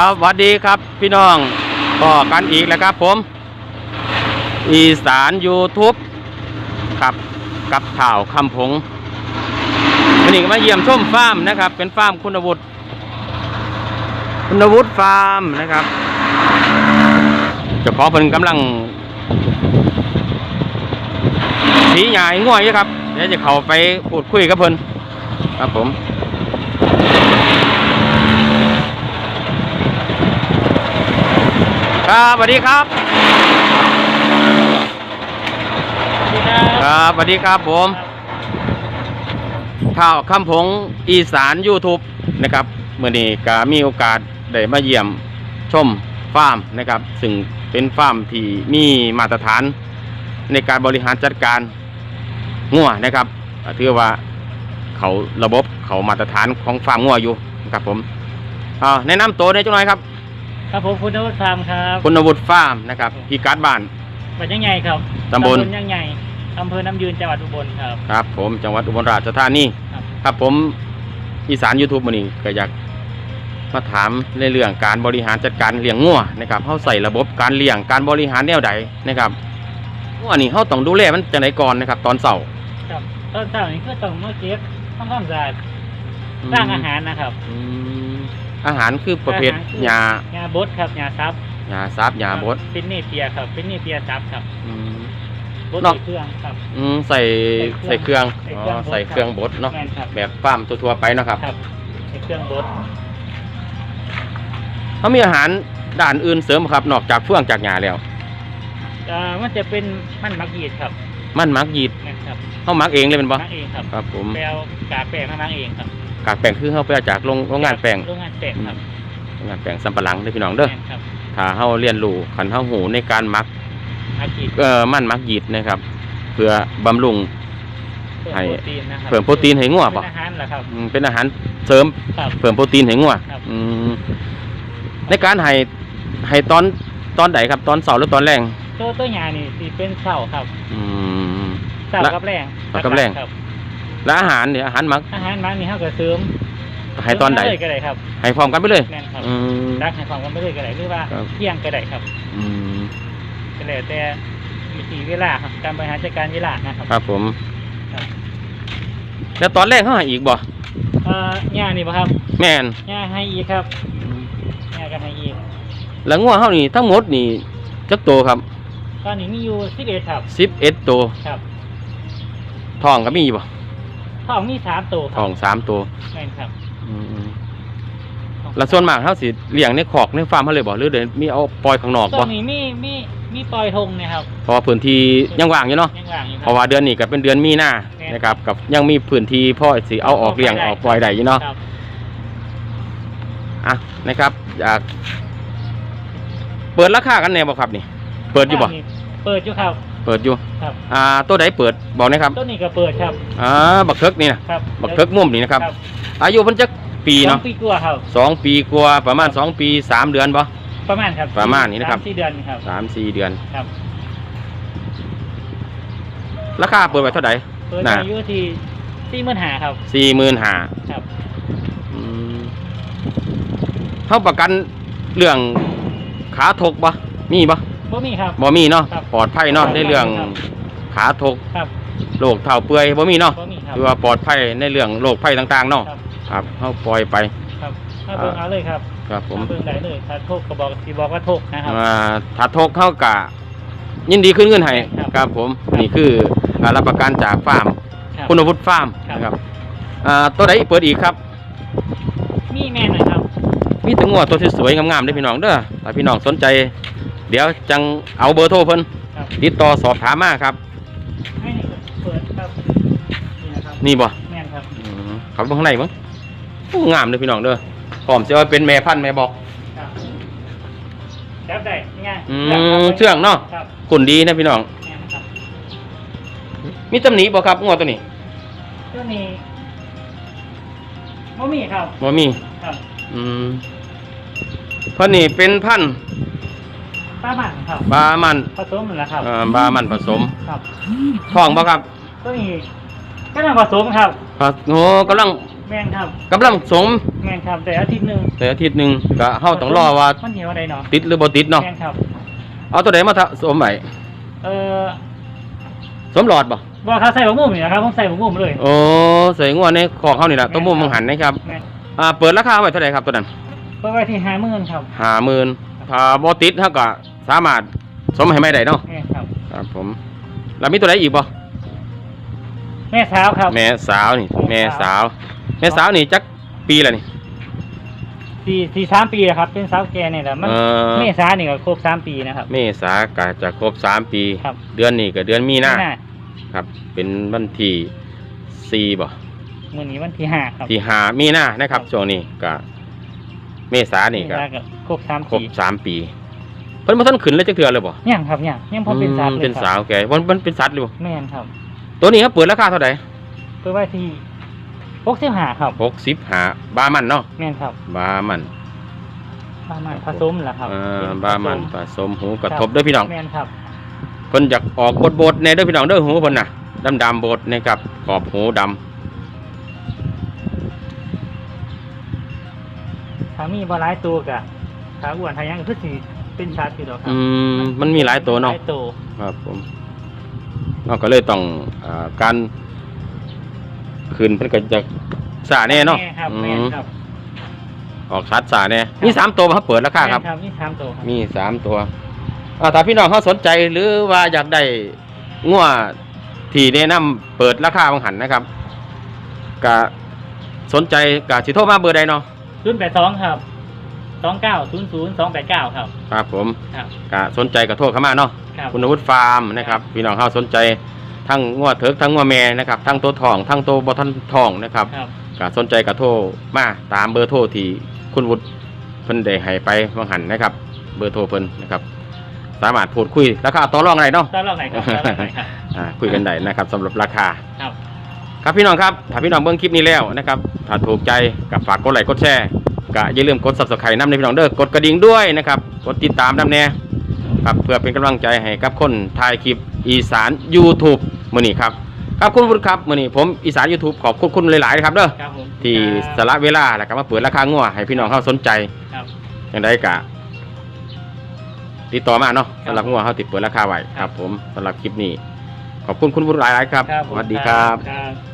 ครับสวัสดีครับพี่น้องก็กันอีกแล้วครับผม อีสาน YouTube ครับกับข่าวคำผงวันนี้มาเยี่ยมชมฟาร์มนะครับ เป็นฟาร์มคุณวุฒิคุณวุฒิฟาร์มนะครับจ้าขอเพิ่นกำลังสีใหญ่ง่วยอยู่ครับเดี๋ยวจะเข้าไปพูดคุยกับเพิ่นครับผม ครับสวัสดีครับ ครับสวัสดีครับผมข่าวคำผงอีสาน YouTube นะครับเมื่อนี้ก็มีโอกาสได้มาเยี่ยมชมฟาร์มนะครับ ซึ่งเป็นฟาร์มที่มีมาตรฐานในการบริหารจัดการงัวนะครับก็ถือว่าเขาระบบเขามาตรฐานของฟาร์มงัวอยู่นะครับผมอ่าแนะนำตัวได้จังหน่อยครับ ครับผมคุณนวัฒน์ฟาร์มครับคุณวุฒิฟาร์มนะครับพี่การ์ดบ้านบัดยังไงครับตำบลยังไงอำเภอน้ำยืนจังหวัดอุบลครับครับผมจังหวัดอุบลราชธานีครับครับผมอีสาน YouTube มื้อนี้ก็อยากมาถามในเรื่องการบริหารจัดการเลี้ยงงัวนะครับเฮาใส่ระบบการเลี้ยงการบริหารแนวใดนะครับงัวนี่เฮาต้องดูแลมันจังไดก่อนนะครับ ตอนเช้าครับตอนเช้านี้คือต้องมาเก็บต้องความสะอาดสร้างอาหารนะครับ อืมอาหารคือประเภทอาหารคือหญ้ายาบดครับยาซับหญ้าซับหญ้าบดเป็นเนเปียครับ เป็นเนเปียซับครับอืมบดนอกใส่เครื่องครับ อืมใส่ใส่เครื่องอ๋อใส่เครื่องบดเนาะแม่นครับแบบฟาร์มทั่วๆไปเนาะครับครับใส่เครื่องบดเขามีอาหารด่านอื่นเสริมครับ นอกจากเฟื่องจากหญ้าแล้วอ่ามันจะเป็นมันมักยีดครับ มันมักยีดนะครับเฮามักเองเลยเป็นบ่มักเองครับครับผมแปลวกากแป้งมามักเองครับ กากแป้งคือเฮาไปเอาจากโรงโรงงานแป้งโรงงานแป้งครับโรงงานแป้งสำปะหลังเด้อพี่น้องเด้อแม่นครับถ้าเฮาเรียนรู้คันเฮาหูในการมักมักยีดเอ่อมันมักยีดนะครับ เพื่อบำรุงเพิ่มให้โปรตีนนะครับเพิ่มโปรตีนให้งัวบ่เป็นอาหารเหรอครับ อืมเป็นอาหารเสริมครับ เพิ่มโปรตีนให้งัวครับ อืมในการให้ให้ตอนตอนใดครับตอนเช้าหรือตอนแรงตัวตัวหยานี่สิเป็นเสาครับอืม เสาและกับแรงเสากับแรง ครับ แล้วอาหารเนี่ยอาหารมักอาหารมันนี่เฮาก็เสริมให้ตอนใดเสริมมาเลยก็ได้ครับให้พร้อมกันไปเลย แม่นครับอืม รักให้ความกันไปเลยก็ได้หรือว่าครับ เที่ยงก็ได้ครับอืมก็แล้วแต่วิธีเวลาครับการบริหารจัดการเวลานะครับ ครับผม ครับ แล้วตอนแรกเขาให้อีกบ่เอ่อหญ้านี่บ่ครับแม่นหญ้าให้อีกครับหญ้าก็ให้อีกแล้วงัวเฮานี่ทั้งหมดนี่จักโตครับตอนนี้มีอยู่11ครับ11ตัวครับท้องก็มีบ่ ท้องมีสามตัวคท้รัอบงสามตัวแม่นครับอืมแล้วส่วนมากเฮาสิเลี้ยงในคอกในฟาร์มเฮาเลยบ่หรือเดี๋ยวมีเอาปล่อยข้างนอกตับ่วนี้มีมีมีปล่อยธงเนะครับเพราะว่าพื้นที่ยังว่างอยู่เนาะยังว่างอยู่คเพรับราะว่าเดือนนี้ก็เป็นเดือนมีนาแม่นนะครับกับยังมีพื้นที่พ่อสิเอาออกเลี้ยงออกปล่อยได้อยู่เนาะ ครับอะนะครับอยากเปิดราคากันแน่บ่ครับนี่ เปิดอยู่บ่ เปิดอยู่ครับ เปิดอยู่ครับ อ่าตัวใดเปิดบอกหนะครับต้นนี้ก็เปิดครับอ่าบักเทิกนี่นะครับบักเทิกม่วมนี่นะครับครับอายุเพิ่นจักปีเนาะสองปีกว่าครับ สองปีกว่าประมาณสองปีสามเดือนบ่ประมาณครับประมาณนี้นะครับสามสี่เดือนครับ สามสี่เดือน ครับ ราคาเปิดไว้เท่าไหร่ เปิดน่ะ อายุที่สี่หมื่นหาครับ สี่หมื่นห้าครับเขาประกันเรื่องขาทกบ่มีบ่ บ่มีครับ บ่มีเนาะครับปลอดภัยเนาะปลอดภัในยเรื่องครับขาทกครับโรคเท้าเปื่อยบ่มีเนาะบ่มีครับ คือว่าปลอดภัยในเรื่องโรคภัยต่างๆเนาะครับ ครับเขาปล่อยไป ครับถ้าเบิ่งอ่าเอาเลยครับครับผม ถ้าเบิ่งได้เลยถ้าโทกก็บอกสิบอกว่าโทกนะครับ อ่าถ้าทกเข้ากะ ยินดีขึ้นเงินให้ครับครับผมนี่คืออ่ารับประกันจากฟาร์ม ครับ คุณวุฒิฟาร์มครับ นะครับอ่าตัวไหนเปิดอีกครับ มีแม่หน่อยครับ มีแตังัวตัวที่สวยๆงามๆเด้อพี่น้องเด้อถ้าพี่น้องสนใจเดี๋ยวจังเอาเบอร์โทรเพิ่นครับ ติดต่อสอบถามมาครับ ให้นี่ก็เปิดครับนี่นะครับนี่บ่แม่นครับ อืมเขาเบิ่งข้างในมั้งโอ้งามเลยพี่น้องเด้อพร้อมสิเอาไปเป็นแม่พันธุ์แม่บอก ครับจับได้ง่ายอืจับครับมเชื่องเนาะ ครับคุณดีนะพี่น้อง แม่นครับมีตำหนิบ่ครับงัวตัวนี้ตัวนี้บ่มีครับบ่มี ครับ อืมเพราะนี่เป็นพันธุ์ ป้าหมันครับบามันผสมนั่นแหละครับเอ่อบามันผสมครับท้องบ่ครับตัวนี้ก็ต้องผสมครับผสโอ้กำลังแม่นครับ กำลังสมแม่นครับแต่อาทิตย์หนึ่งแต่อาทิตย์หนึงก็เฮาต้องรอว่ามันเหี่ยวอะไรเนาะติดหรือบ่ติดเนาะแม่นครับ เอาตัวใดมาทะสมไว้เออสมหลอดบ่บอกเขาใส่บะมุมนี่นะครับผมใส่บะมุมเลย โอ้ใส่งวในของเขานี่ล่ะตัวมุมมังหันนะครับแม่นอ่าเปิดราคาไว้เท่าไหร่ครับตัวนั้น เปิดไว้ที่ห้าหมื่นครับ50,000ถ้าบ่ติดเฮาก็ สามารถสมให้ไม่ได้เนาะแม่นครับครับผมแล้วมีตัวไหนอีกบ่แม่สาวครับ แม่สาวนี่ แม่สาว แม่สาวนี่จักปีละนี่สี่สี่สามปีแล้วครับ เป็นสาวแก่เนี่ยแหละมันเออเมษาเนี่ยก็ครบสามปีนะครับ เมษากะจะครบสามปี ครับ เดือนนี้ก็เดือนมีนาหน้าครับ เป็นวันที่สี่บ่ มื่อนี้วันที่ห้าครับ ที่ห้ามีนานะครับ ช่วงนี้ก็เมษานี่ก็เมษาก็ครบสามครบปีสามปี เพิ่นมาท่านขึ้นเลยจักเทื่อเลยบ่ยังครับยังยังพอเป็นสาวอืมเลยเป็นครับสาวแก่มันมันเป็นสัตว์หรือบ่แม่นครับตัวนี้ครับเปิดราคาเท่าไหร่เปิดไว้ที่หกสิบห้าครับหกสิบห้าบามันเนาะแม่นครับบามันประมาณผสมแหละครับอ่าเป็นบามันผผสมหูกระคบทบเด้อพี่น้อง แม่นครับเพิ่นอยากออกบดบดๆในเด้อพี่น้องเด้อหูเพิ่นน่ะดำดำๆบดนะครับขอบหูดำถ้ามีบาหลายตัวกะถ้าอ้วนถ้ายังก็คือสิ เป็นชาติอยู่ดอกครัอืมมันมีหลายตัวเนาะหลายตัวครับผมเราก็เลยต้องอาการคืนเพิ่นก็จะสาแน่เนาะแม่ครับอืแม่นมครับ ออกชัดสาแน่มีสามตัวบ่ครับเปิดราคาครับ แม่นครับมีสามตัวครับมีสามตัวอ่าถ้าพี่น้องเขาสนใจหรือว่าอยากได้งัวที่แนะนำเปิดราคาบางหันนะครับก็สนใจก็สิโทรมาเบอร์ใดเนาะศูนย์แปดสองครับ สองเก้าศูนย์ศูนย์สองแปดเก้าครับ ครับผมครับก็สนใจก็โทรเข้ามาเนาะครับ คุณอาวุธฟาร์มนะครับพี่น้องเขาสนใจทั้งงัวเถิกทั้งงัวแม่นะครับทั้งตัวทองทั้งตัวบอทันทองนะครับครับก็สนใจก็โทรมาตามเบอร์โทรที่คุณวุฒิเพิ่นได้ให้ไปบางหันนะครับ เบอร์โทรเพิ่นนะครับ สามารถพูดคุยราคาต่อรองอะไรเนาะ ตอนรอบไหนครับตอนรอบไหนครับ อ่าคุยกันได้นะครับสำหรับราคา ครับ ครับพี่น้องครับ ถ้าพี่น้องเบิ่งคลิปนี้แล้วนะครับ ถ้าถูกใจกับฝากกดไลค์กดแชร์ ก็อย่าลืมกด subscribe น้ำในพี่น้องเด้อกดกระดิ่งด้วยนะครับกดติดตามน้ำแน่ครับเพื่อเป็นกำลังใจให้กับคนถ่ายคลิปอีสาน YouTube มื้อนี้ครับครับคุณวุฒิครับมื้อนี้ผมอีสาน YouTube ขอบคุณคุณหลายๆนะครับเด้อครับผมที่สละเวลาแล้วก็มาเปิดราคางัวให้พี่น้องเขาสนใจครับอย่างไรกะติดต่อมาเนาะครับสำหรับงัวเขาติดเปิดราคาไว้คครัรับบผมสำหรับคลิปนี้ ขอบคุณคุณวุฒิหลายๆครับครับสผมวัสดีครับครับ